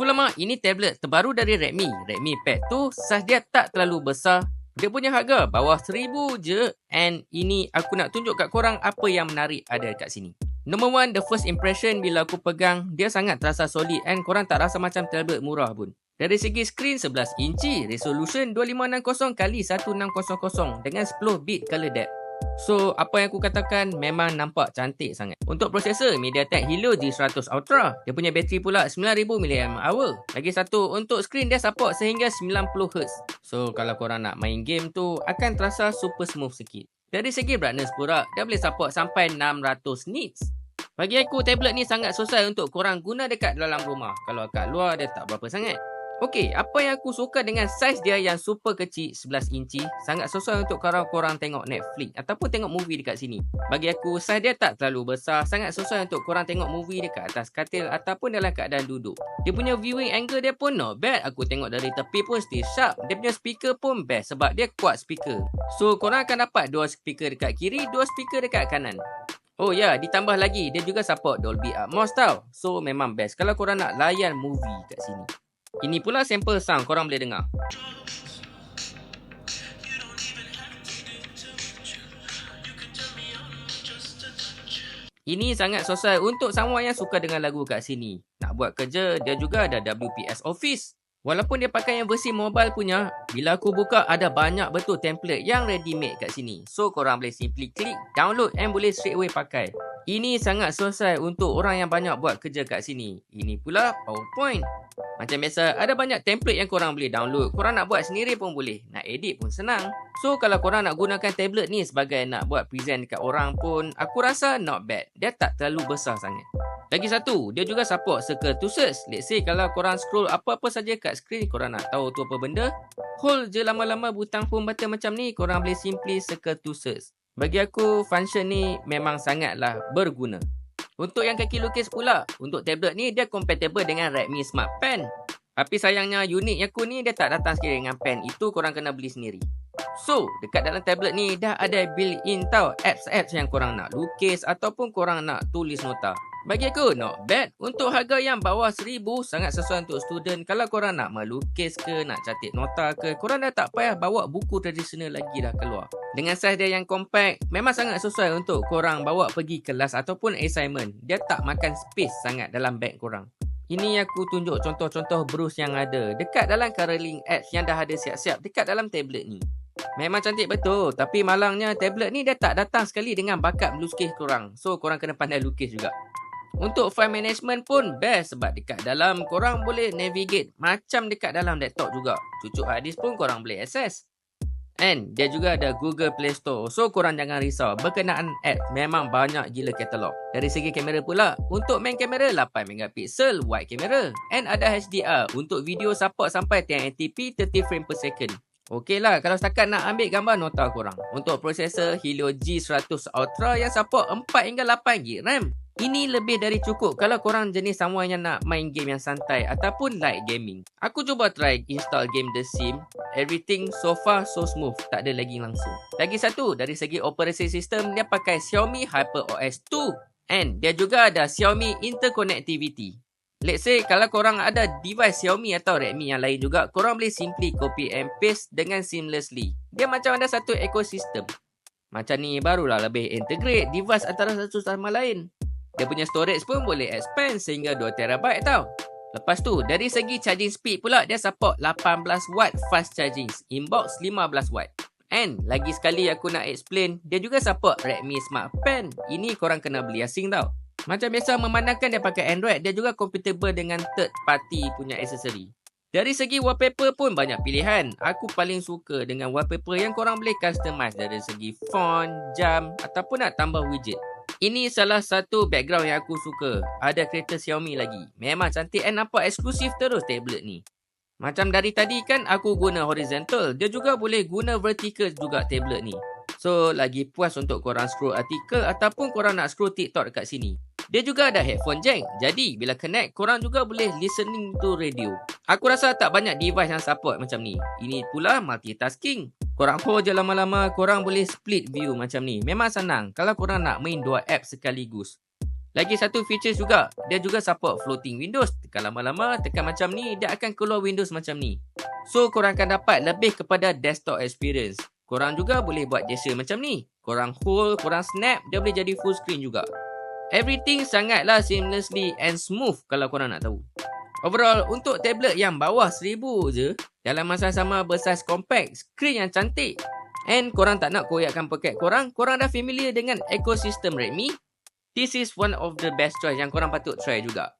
Tu lama, ini tablet terbaru dari Redmi. Redmi Pad tu saiz dia tak terlalu besar. Dia punya harga bawah seribu je. And ini aku nak tunjuk kat korang apa yang menarik ada kat sini. Number one, the first impression bila aku pegang, dia sangat terasa solid and korang tak rasa macam tablet murah pun. Dari segi skrin 11 inci, resolution 2560x1600 dengan 10 bit color depth. So, apa yang aku katakan memang nampak cantik sangat. Untuk prosesor, MediaTek Helio G100 Ultra. Dia punya bateri pula 9000 mAh. Lagi satu, untuk skrin dia support sehingga 90Hz. So, kalau korang nak main game tu, akan terasa super smooth sikit. Dari segi brightness pula, dia boleh support sampai 600 nits. Bagi aku, tablet ni sangat selesai untuk korang guna dekat dalam rumah. Kalau kat luar, dia tak berapa sangat. Okey, apa yang aku suka dengan saiz dia yang super kecil 11 inci sangat sesuai untuk korang-korang tengok Netflix ataupun tengok movie dekat sini. Bagi aku, saiz dia tak terlalu besar, sangat sesuai untuk korang tengok movie dekat atas katil ataupun dalam keadaan duduk. Dia punya viewing angle dia pun not bad. Aku tengok dari tepi pun still sharp. Dia punya speaker pun best sebab dia kuat speaker. So, korang akan dapat dua speaker dekat kiri, dua speaker dekat kanan. Oh ya, yeah, ditambah lagi dia juga support Dolby Atmos tau. So memang best kalau korang nak layan movie kat sini. Ini pula sampel sound korang boleh dengar. Ini sangat sesuai untuk semua yang suka dengan lagu kat sini. Nak buat kerja, dia juga ada WPS Office. Walaupun dia pakai yang versi mobile punya, bila aku buka ada banyak betul template yang ready made kat sini. So korang boleh simply klik, download and boleh straight away pakai. Ini sangat selesai untuk orang yang banyak buat kerja kat sini. Ini pula PowerPoint. Macam biasa, ada banyak template yang korang boleh download. Korang nak buat sendiri pun boleh. Nak edit pun senang. So, kalau korang nak gunakan tablet ni sebagai nak buat present dekat orang pun, aku rasa not bad. Dia tak terlalu besar sangat. Lagi satu, dia juga support circle to search. Let's say kalau korang scroll apa-apa saja kat screen, korang nak tahu tu apa benda, hold je lama-lama butang home button macam ni, korang boleh simply circle to search. Bagi aku, function ni memang sangatlah berguna. Untuk yang kaki lukis pula, untuk tablet ni dia compatible dengan Redmi Smart Pen. Tapi sayangnya unik aku ni dia tak datang sekali dengan pen. Itu korang kena beli sendiri. So, dekat dalam tablet ni dah ada built-in tau apps-apps yang korang nak lukis ataupun korang nak tulis nota. Bagi aku, not bad. Untuk harga yang bawah seribu, sangat sesuai untuk student. Kalau korang nak melukis ke, nak catik nota ke, korang dah tak payah bawa buku tradisional lagi dah keluar. Dengan saiz dia yang compact, memang sangat sesuai untuk korang bawa pergi kelas ataupun assignment. Dia tak makan space sangat dalam beg korang. Ini aku tunjuk contoh-contoh brush yang ada dekat dalam Caroling apps yang dah ada siap-siap dekat dalam tablet ni. Memang cantik betul, tapi malangnya tablet ni dia tak datang sekali dengan bakat melukis korang. So korang kena pandai lukis juga. Untuk file management pun best sebab dekat dalam korang boleh navigate macam dekat dalam laptop juga. Cucuk hard disk pun korang boleh access. And dia juga ada Google Play Store. So korang jangan risau. Berkenaan app memang banyak gila katalog. Dari segi kamera pula, untuk main kamera 8MP wide camera. And ada HDR untuk video support sampai 1080p 30 frame per second. Okey lah, kalau setakat nak ambil gambar nota korang. Untuk prosesor Helio G100 Ultra yang support 4 hingga 8GB RAM. Ini lebih dari cukup kalau korang jenis someone yang nak main game yang santai ataupun light gaming. Aku cuba try install game The Sim. Everything so far so smooth. Tak ada lagi langsung. Lagi satu, dari segi operation system, dia pakai Xiaomi HyperOS 2. And dia juga ada Xiaomi Interconnectivity. Let's say kalau korang ada device Xiaomi atau Redmi yang lain juga, korang boleh simply copy and paste dengan seamlessly. Dia macam ada satu ekosistem. Macam ni barulah lebih integrate device antara satu sama lain. Dia punya storage pun boleh expand sehingga 2TB tau. Lepas tu, dari segi charging speed pula, dia support 18W fast charging. Inbox 15W. And lagi sekali aku nak explain, dia juga support Redmi Smart Pen. Ini korang kena beli asing tau. Macam biasa memandangkan dia pakai Android, dia juga compatible dengan third party punya accessory. Dari segi wallpaper pun banyak pilihan. Aku paling suka dengan wallpaper yang korang boleh customize dari segi font, jam ataupun nak tambah widget. Ini salah satu background yang aku suka. Ada kereta Xiaomi lagi. Memang cantik and nampak eksklusif terus tablet ni. Macam dari tadi kan aku guna horizontal. Dia juga boleh guna vertical juga tablet ni. So lagi puas untuk korang scroll artikel ataupun korang nak scroll TikTok dekat sini. Dia juga ada headphone jack. Jadi, bila connect, korang juga boleh listening to radio. Aku rasa tak banyak device yang support macam ni. Ini pula multitasking. Korang hold je lama-lama, korang boleh split view macam ni. Memang senang kalau korang nak main dua app sekaligus. Lagi satu features juga, dia juga support floating Windows. Tekan lama-lama, tekan macam ni, dia akan keluar Windows macam ni. So, korang akan dapat lebih kepada desktop experience. Korang juga boleh buat gesture macam ni. Korang hold, korang snap, dia boleh jadi full screen juga. Everything sangatlah seamlessly and smooth kalau korang nak tahu. Overall, untuk tablet yang bawah 1000 je, dalam masa sama bersaiz compact, skrin yang cantik, and korang tak nak koyakkan poket korang, korang dah familiar dengan ekosistem Redmi, this is one of the best choice yang korang patut try juga.